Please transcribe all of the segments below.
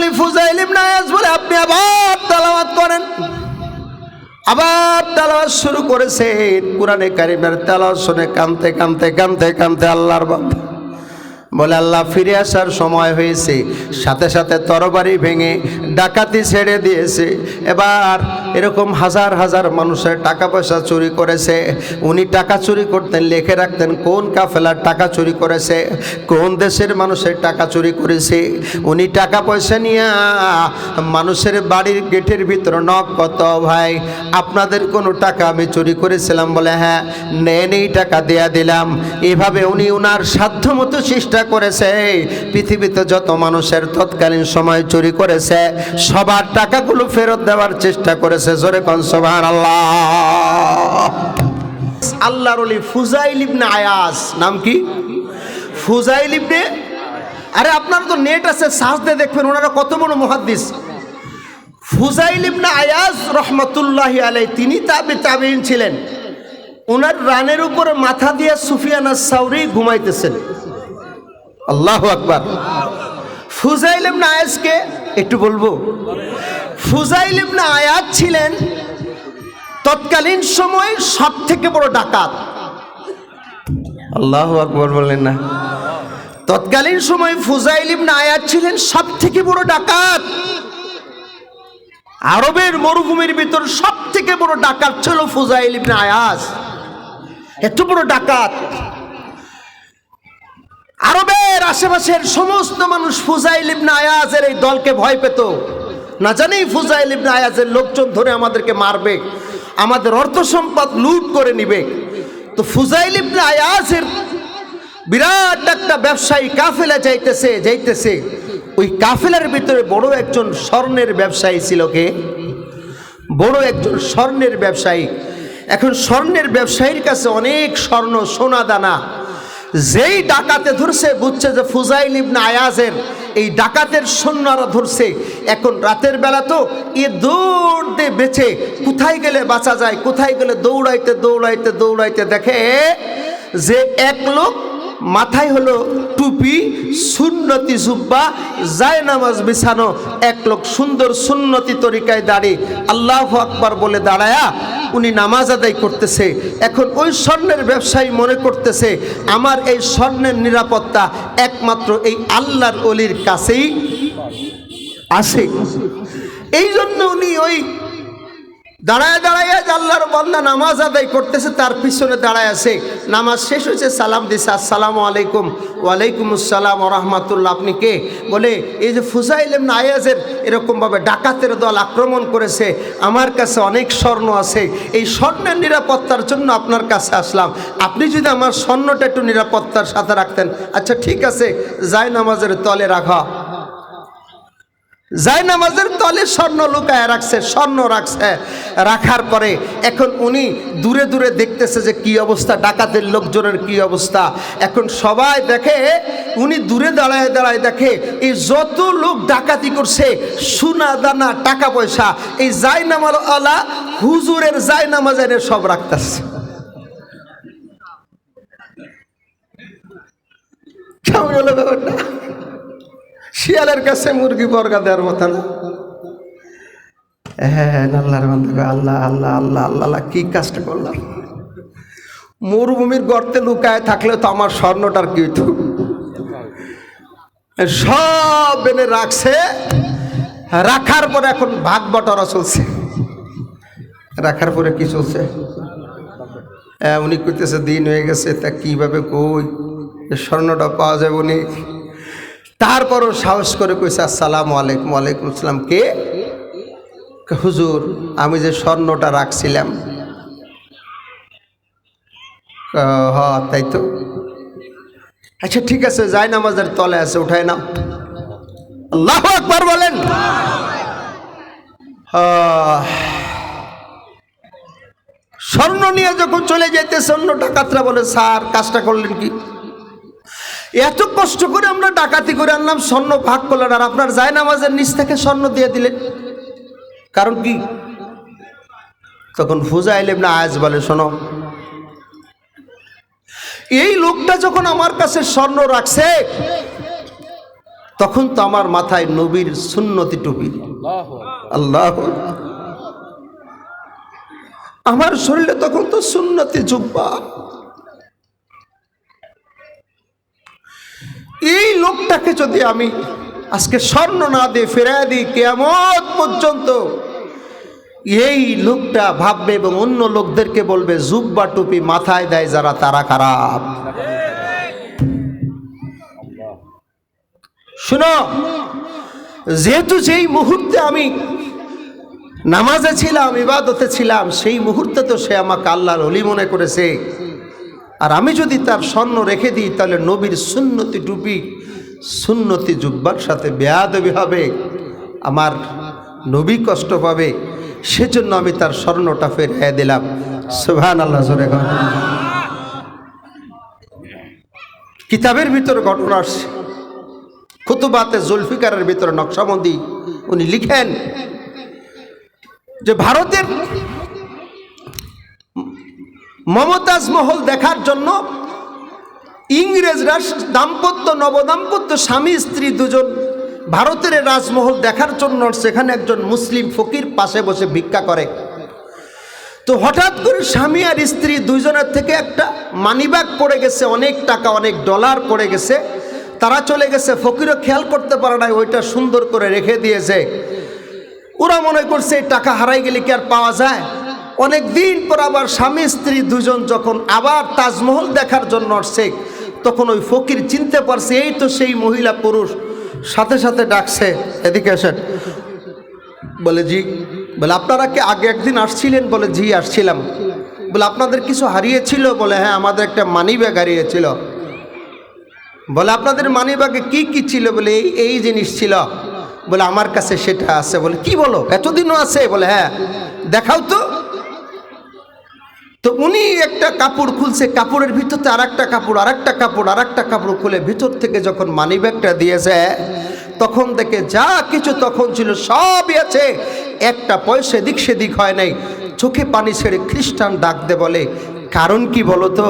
আলী ফুজাইল ইবনে আয়াজ বলে, আপনি আবার তালাবাদ করেন। আবার তালাবাদ শুরু করেছে কোরআনে কারিমের তালাওয়াত শুনে কানতে কানতে কানতে কানতে আল্লাহর বাবা বলে, আল্লাহ ফিরে আসার সময় হয়েছে। সাথে সাথে তরবারি ভেঙে ডাকাতি ছেড়ে দিয়েছে। এবার এরকম হাজার হাজার মানুষের টাকা পয়সা চুরি করেছে। উনি টাকা চুরি করতেন, লিখে রাখতেন, কোন কাফেলার টাকা চুরি করেছে, কোন দেশের মানুষের টাকা চুরি করেছে। উনি টাকা পয়সা নিয়ে, মানুষের বাড়ির গেটের ভিতর নক কত, ভাই, আপনাদের কোনো টাকা আমি চুরি করেছিলাম? বলে হ্যাঁ নেন এই টাকা দেয়া দিলাম। এভাবে উনি ওনার সাধ্যমতো চেষ্টা করেছে, পৃথিবীতে যত মানুষের তৎকালীন সময় চুরি করেছে, সবার টাকাগুলো ফেরত দেওয়ার চেষ্টা করেছে। জোরে কনসবান আল্লাহ আল্লাহর অলি ফুজাইল ইবনে আয়াস, নাম কি? ফুজাইল ইবনে, আরে আপনার তো নেট আছে, সার্চ দিয়ে দেখবেন, ওনারা কত বড় মুহাদ্দিস। ফুজাইল ইবনে আয়াজ রহমতুল্লাহি আলাই তিনি তাবে তাবিন ছিলেন। ওনার রানের উপরে মাথা দিয়ে সুফিয়ানা সাউরি ঘুমাইতেছেন। আল্লাহ আকবার। ফুজাইল ইবনে আয়াজকে একটু বলব। ফুজাইল ইবনে আয়াজ ছিলেন তৎকালীন সময় সব থেকে বড় ডাকাত। আল্লাহ আকবর বলেন না। তৎকালীন সময় ফুজাইল ইবনে আয়াজ ছিলেন সব থেকে বড় ডাকাত। আরবের মরুভূমির ভিতর সব থেকে বড় ডাকাত ছিল ফুজাইল ইবনে আয়াজ। এত বড় ডাকাত। আরবের আশেপাশের সমস্ত মানুষ ফুজাইল ইবনে আয়াজের এই দলকে ভয় পেত। না জানি ফুজাইল ইবনে আয়াজের লোকজন ধরে আমাদেরকে মারবে, আমাদের অর্থ সম্পদ লুট করে নিবে। তো ফুজাইল ইবনে আয়াজের বিরাট একটা ব্যবসায়ী কাফেলা যাইতেছে যাইতেছে। ওই কাফেলার ভিতরে বড় একজন স্বর্ণের ব্যবসায়ী ছিল কে? বড় একজন স্বর্ণের ব্যবসায়ী। এখন স্বর্ণের ব্যবসায়ীর কাছে অনেক স্বর্ণ, সোনা, দানা। যেই ডাকাতে ধরছে, বুঝছে যে ফুজাইল ইবনে আয়াজের এই ডাকাতের সৈন্যরা ধরছে। এখন রাতের বেলা তো এ দৌড় দিয়ে বেছে কোথায় গেলে বাঁচা যায়, কোথায় গেলে দৌড়াইতে দৌড়াইতে দৌড়াইতে দেখে যে এক লোক মাথায় হলো টুপি, সুন্নতি জুব্বা যায় নামাজ বিছানো, এক লোক সুন্দর সুন্নতি তরিকায় দাঁড়িয়ে আল্লাহ আকবার বলে দাঁড়ায়া উনি নামাজ আদায় করতেছে। এখন ওই স্বর্ণের ব্যবসায়ী মনে করতেছে, আমার এই স্বর্ণের নিরাপত্তা একমাত্র এই আল্লাহর অলির কাছেই আসে এই জন্য উনি ওই দাঁড়ায় দাঁড়ায় আল্লাহর বান্দা নামাজ আদায় করতেছে, তার পিছনে দাঁড়ায় আছে। নামাজ শেষ হয়েছে, সালাম দিছে, আসসালামু আলাইকুম। ওয়ালাইকুম আসসালাম রহমাতুল্লাহ। আপনি কে? বলে, এই যে ফুসাইল এমন আয়াজের এরকমভাবে ডাকাতের দল আক্রমণ করেছে, আমার কাছে অনেক স্বর্ণ আছে। এই স্বর্ণের নিরাপত্তার জন্য আপনার কাছে আসলাম। আপনি যদি আমার স্বর্ণটা একটু নিরাপত্তার সাথে রাখতেন। আচ্ছা ঠিক আছে, যাই নামাজের তলে রাখা। যাই নামাজের তলে স্বর্ণ লুকায় রাখছে, স্বর্ণ রাখছে। রাখার পরে এখন উনি দূরে দূরে দেখতেছে যে কি অবস্থা, ডাকাতের লোকজনের কি অবস্থা। এখন সবাই দেখে, উনি দূরে দাঁড়ায় দাঁড়ায় দেখে, এই যত লোক ডাকাতি করছে, সোনা, দানা, টাকা পয়সা, এই জাই নামাজ আলা হুজুরের জাই নামাজ সব রাখতেছে। কেমন ব্যাপারটা? শিয়ালের কাছে মুরগি বর্গা দেওয়ার মতো না? হ্যাঁ আল্লাহর বান্দা আল্লাহ আল্লাহ আল্লাহ আল্লাহ আল্লাহ কি কাজটা করলাম? মরুভূমির গর্তে লুকায় থাকলে তো আমার স্বর্ণটার কি সব এনে রাখছে রাখার পরে এখন ভাগ বটরা চলছে। রাখার পরে কি চলছে? হ্যাঁ, উনি কইতেছে দিন হয়ে গেছে তা কীভাবে কই? স্বর্ণটা পাওয়া যাবে উনি। তারপরও সাহস করে কইছে, আসসালামু আলাইকুম, ওয়ালাইকুম আসসালাম। কে? হুজুর, আমি যে স্বর্ণটা রাখছিলাম। হ, তাই তো। আচ্ছা ঠিক আছে, যাই নামাজের তলে আছে উঠায় নাও। আল্লাহ আকবার বলেন। স্বর্ণ নিয়ে যখন চলে যেতেছে অন্য ডাকাতরা বলে, স্যার, কাজটা করলেন কি? এত কষ্ট করে আমরা ডাকাতি করে আনলাম স্বর্ণ ভাগ করলেন আর আপনার যায় নামাজের নিচ থেকে স্বর্ণ দিয়ে দিলেন। কারণ কি? তখন ফুজা এলেম না আয়াজ বলে শোনো এই লোকটা যখন আমার কাছে স্বর্ণ রাখছে তখন তো আমার মাথায় নবীর সুন্নতি টুপি। আল্লাহ আমার শরীরে তখন তো সুন্নতি জুব্বা। এই লোকটাকে যদি আমি আজকে স্বর্ণ না দিয়ে ফেরাই দিই কেমন পর্যন্ত এই লোকটা ভাববে এবং অন্য লোকদেরকে বলবে, জুব্বা টুপি মাথায় দেয় যারা, তারা খারাপ। শুনো, যেহেতু যেই মুহূর্তে আমি নামাজে ছিলাম, ইবাদতে ছিলাম, সেই মুহূর্তে তো সে আমাকে আল্লাহর অলি মনে করেছে। আর আমি যদি তার স্বর্ণ রেখে দিই, তাহলে নবীর সুন্নতি টুপি সুন্নতি জুব্বার সাথে বেয়াদবি হবে, আমার নবী কষ্ট পাবে। সেজন্য আমি তার স্বর্ণটা ফেরিয়ে দিলাম। সুভান আল্লাহ কিতাবের ভিতরে ঘটনা আসছে। খুতুবাতে জুলফিকারের ভিতরে নকশাবন্দি উনি লিখেন যে, ভারতের মমতাজ মহল দেখার জন্য ইংরেজরা দাম্পত্য, নবদাম্পত্য, স্বামী, স্ত্রী দুজন ভারতের রাজমহল দেখার জন্য সেখানে একজন মুসলিম ফকির পাশে বসে ভিক্ষা করে। তো হঠাৎ করে স্বামী আর স্ত্রী দুইজনের থেকে একটা মানিব্যাগ পড়ে গেছে, অনেক টাকা, অনেক ডলার পড়ে গেছে। তারা চলে গেছে, ফকিরও খেয়াল করতে পারে না ওইটা সুন্দর করে রেখে দিয়েছে। ওরা মনে করছে, এই টাকা হারাই গেলে কি আর পাওয়া যায়? অনেক দিন পর আবার স্বামী, স্ত্রী দুজন যখন আবার তাজমহল দেখার জন্য শেখ তখন ওই ফকির চিনতে পারছে, এই তো সেই মহিলা পুরুষ। সাথে সাথে ডাকছে, এদিকে আসেন। বলে, জি। বলে, আপনারা কি আগে একদিন আসছিলেন? বলে, জি, আসছিলাম। বলে, আপনাদের কিছু হারিয়েছিল? বলে হ্যাঁ আমাদের একটা মানি ব্যাগ হারিয়েছিল। বলে, আপনাদের মানি ব্যাগে কী কী ছিল? বলে, এই এই জিনিস ছিল। বলে, আমার কাছে সেটা আছে। বলে, কি বলো? এতদিনও আছে? বলে হ্যাঁ দেখাও তো। তো উনি একটা কাপড় খুলছে, কাপড়ের ভিতরতে আর একটা কাপড় আর একটা কাপড় আর একটা কাপড় খুলে ভিতর থেকে যখন মানি ব্যাগটা দিয়েছে, তখন দেখে যা কিছু তখন ছিল সবই আছে। একটা পয়সা এদিক সেদিক হয় নাই। চোখে পানি ছেড়ে খ্রিস্টান ডাক দে বলে কারণ কি বলো তো?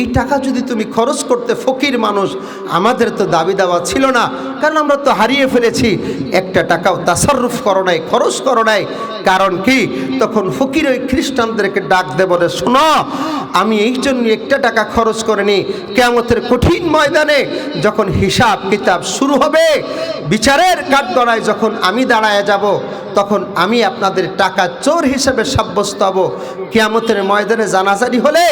এই টাকা যদি তুমি খরচ করতে ফকির মানুষ, আমাদের তো দাবি দাওয়া ছিল না। কারণ আমরা তো হারিয়ে ফেলেছি। একটা টাকাও তাসারুফ করো নাই, খরচ করো নাই। কারণ কি? তখন ফকির ওই খ্রিস্টানদেরকে ডাক দে বলে, শোনো, আমি এই জন্য একটা টাকা খরচ করিনি। কেমতের কঠিন ময়দানে যখন হিসাব কিতাব শুরু হবে, বিচারের কাঠগড়ায় যখন আমি দাঁড়ায় যাব তখন আমি আপনাদের টাকা চোর হিসেবে সাব্যস্ত হব। কিয়ামতের ময়দানে জানাজারি হলে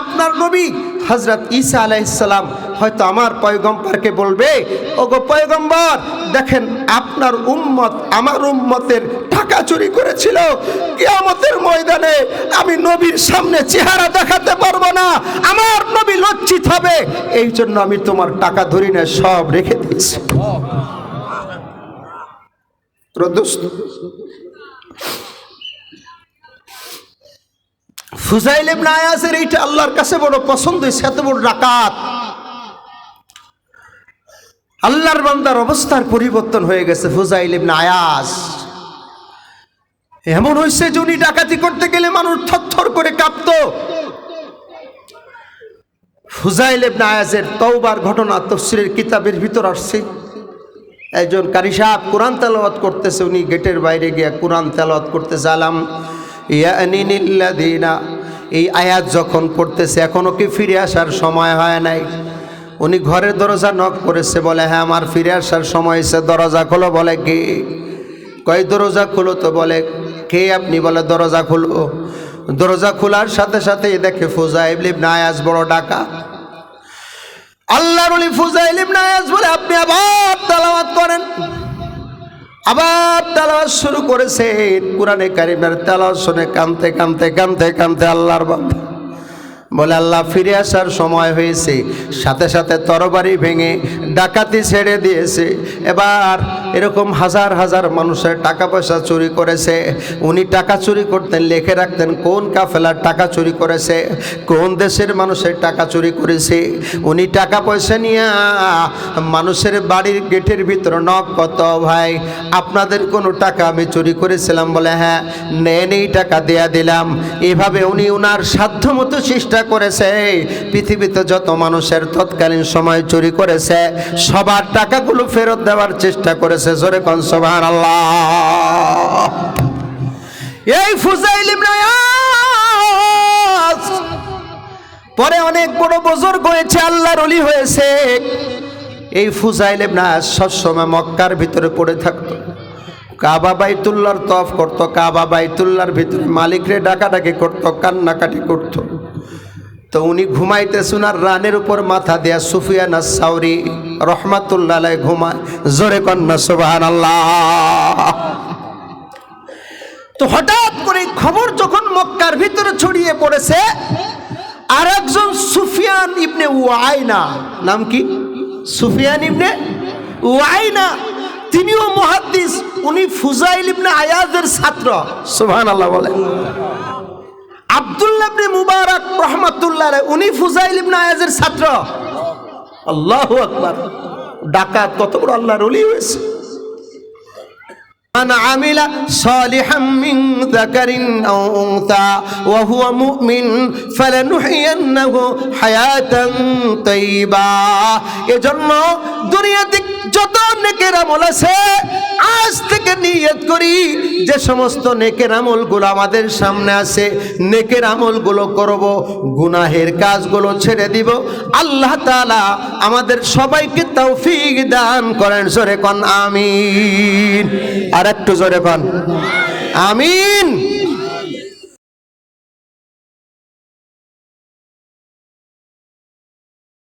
আপনার নবী হজরত ঈসা আলাইসাল্লাম হয়তো আমার পয়গম্বরকে বলবে ও গো পয়গম্বর, দেখেন আপনার উম্মত আমার উম্মতের টাকা চুরি করেছিল। কিয়ামতের ময়দানে আমি নবীর সামনে চেহারা দেখাতে পারব না। আমার নবী লজ্জিত হবে। এই জন্য আমি তোমার টাকা ধরি না সব রেখে দিয়েছি। ফুজাইল ইবনে আয়াসের এইটা আল্লাহর কাছে বড় পছন্দ এত বড় ডাকাত। আল্লাহর বান্দার অবস্থার পরিবর্তন হয়ে গেছে ফুজাইল ইবনে আয়াস এমন হয়েছে যে উনি ডাকাতি করতে গেলে মানুষ থরথর করে কাঁপত। ফুজাইল ইবনে আয়াসের তওবার ঘটনা তফসিরের কিতাবের ভিতর আসছে। একজন কারি সাহেব কোরআন তেলাওয়াত করতেছে, উনি গেটের বাইরে গিয়ে কোরআন তেলাওয়াত করতেছে আলাম ইয়ানিনিল্লাদিনা এই আয়াত যখন পড়তেছে এখনও কি ফিরে আসার সময় হয় নাই? উনি ঘরের দরজা নক করেছে, বলে হ্যাঁ আমার ফিরে আসার সময় এসে দরজা খোলো, বলে, কে? কয়, দরজা খুলো তো, বলে, কে আপনি? বলে, দরজা খুলো। দরজা খোলার সাথে সাথে দেখে ফুজা ইবলিব নায়াজ বড় ডাকা। আল্লাহর রুলি ফুজাইল ইবনে বলে, আপনি আবার তালাবাদ করেন। আবার তালাওয়াত শুরু করেছেন। কোরআনে কারিমের তালাওয়াত শুনে কানতে কানতে কানতে কানতে আল্লাহর বান্দা বলে, আল্লাহ ফিরে আসার সময় হয়েছে। সাথে সাথে তরবারি ভেঙে ডাকাতি ছেড়ে দিয়েছে। এবার এরকম হাজার হাজার মানুষের টাকা পয়সা চুরি করেছে। উনি টাকা চুরি করতেন, লিখে রাখতেন, কোন কাফেলার টাকা চুরি করেছে, কোন দেশের মানুষের টাকা চুরি করেছে। উনি টাকা পয়সা নিয়ে, মানুষের বাড়ির গেটের ভিতর নক কত ভাই, আপনাদের কোনো টাকা আমি চুরি করেছিলাম বলে হ্যাঁ নেন এই টাকা, দেয়া দিলাম। এভাবে উনি ওনার সাধ্যমতো চেষ্টা চেষ্টা করেছে। পৃথিবীতে যত মানুষের তৎকালীন সময় চুরি করেছে, সবার টাকাগুলো ফেরত দেওয়ার চেষ্টা করেছে। জোরে কনসবাহান আল্লাহ এই ফুজাইল পরে অনেক বড় বুজুর্গ হয়েছে, আল্লাহর অলি হয়েছে। এই ফুজাইল ইবনে আয়াজ সবসময় মক্কার ভিতরে পড়ে থাকতো। কাবা বাইতুল্লাহর তফ করতো, কাবা বাইতুল্লাহর ভিতরে মালিকরে ডাকাডাকি করতো, কান্নাকাটি করতো। তো উনি ঘুমাইতে শোনার রানের উপর মাথা দেয়া সুফিয়ান সাউরি রহমাতুল্লাহ ঘুমায়। জোরে কন্যা আল্লাহ তো হঠাৎ করে খবর যখন মক্কার ভিতরে ছড়িয়ে পড়েছে আর একজন সুফিয়ান ইবনে ওয়াইনা নাম কি? সুফিয়ান ইবনে ওয়াইনা তিনিও মুহাদ্দিস, উনি ফুজাইল ইবনে আয়াজের ছাত্র। সুবহান আল্লাহ বলেন। আব্দুল্লাহ ইবনে মুবারক রহমাতুল্লাহ আলাইহি, উনি ফুজাইল ইবনে আয়াজের ছাত্র আল্লাহু আকবার ডাকাত কত বড় আল্লাহর ওলি হয়েছে من عمل صالحا من ذكر أو أنثى وهو مؤمن فلنحيينه حياة طيبة এজন্য দুনিয়াতে যত নেকের আমল আছে, আজ থেকে নিয়ত করি যে সমস্ত নেকের আমলগুলো আমাদের সামনে আছে, নেকের আমলগুলো করব, গুনাহের কাজগুলো ছেড়ে দিব। আল্লাহ তাআলা আমাদের সবাইকে তৌফিক দান করেন, জোরে কন, আমিন। আর একটু জোরে কন। আমিন।